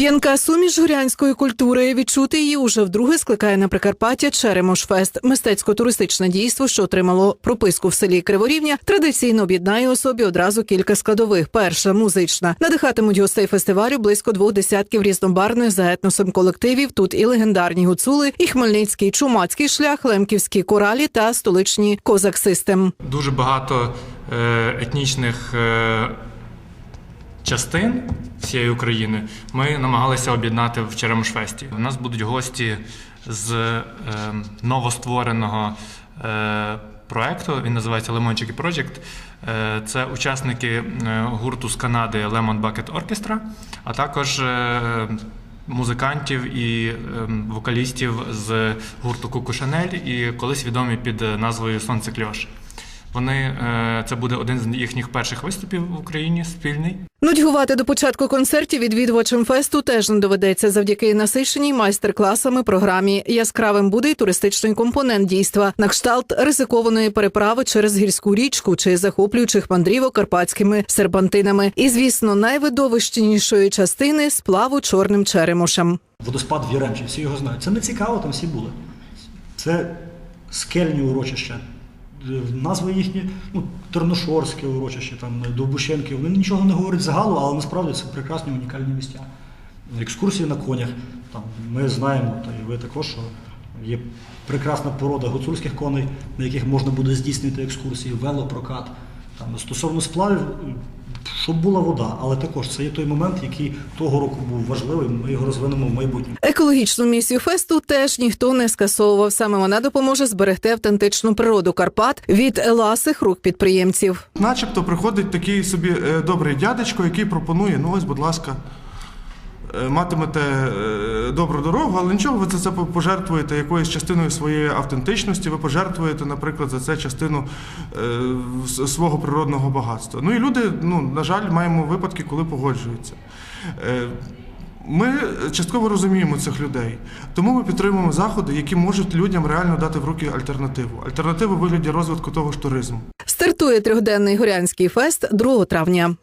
П'янка суміш горянської культури. Відчути її уже вдруге скликає на Прикарпаття Черемошфест. Мистецько-туристичне дійство, що отримало прописку в селі Криворівня, традиційно об'єднає у собі одразу кілька складових. Перша музична. Надихатимуть гостей фестивалю близько двох десятків різнобарвних за етносом колективів. Тут і легендарні гуцули, і хмельницький чумацький шлях, лемківські коралі та столичні козак систем. дуже багато е, етнічних е, частин всієї України ми намагалися об'єднати в Черемошфесті. У нас будуть гості з е, новоствореного е, проекту. Він називається Lemonchiki Project. Е, Це учасники е, гурту з Канади Lemon Bucket Orchestra, а також е, музикантів і ем, вокалістів з гурту Куку Шанель і колись відомі під назвою Сонце Кльош. Вони е, це буде один з їхніх перших виступів в Україні спільний. Нудьгувати до початку концертів відвідувачам фесту теж не доведеться завдяки насиченій майстер-класами програмі. Яскравим буде й туристичний компонент дійства на кшталт ризикованої переправи через гірську річку чи захоплюючих мандрівок карпатськими серпантинами. І, звісно, найвидовищнішої частини сплаву чорним черемошем. Водоспад в Яремчі, всі його знають. Це не цікаво, там всі були. Це скельні урочища. Е, Назви їхні, ну, Терношорське урочище, там, Довбушенки, вони нічого не говорять загалу, але насправді це прекрасні унікальні місця. Екскурсії на конях. Там, ми знаємо, та і ви також, що є прекрасна порода гуцульських коней, на яких можна буде здійснити екскурсії, велопрокат. Там, стосовно сплавів, е, щоб була вода, але також це є той момент, який того року був важливий, ми його розвинемо в майбутньому. Екологічну місію фесту теж ніхто не скасовував. Саме вона допоможе зберегти автентичну природу Карпат від ласих рук підприємців. Начебто приходить такий собі е, добрий дядечко, який пропонує: ну ось, будь ласка, матимете е, добру дорогу, але нічого, ви за це пожертвуєте якоюсь частиною своєї автентичності, ви пожертвуєте, наприклад, за це частину е, свого природного багатства. Ну і люди, ну, на жаль, маємо випадки, коли погоджуються. Е, Ми частково розуміємо цих людей, тому ми підтримуємо заходи, які можуть людям реально дати в руки альтернативу. Альтернативу вигляді розвитку того ж туризму. Стартує трьохденний горянський фест 2 травня.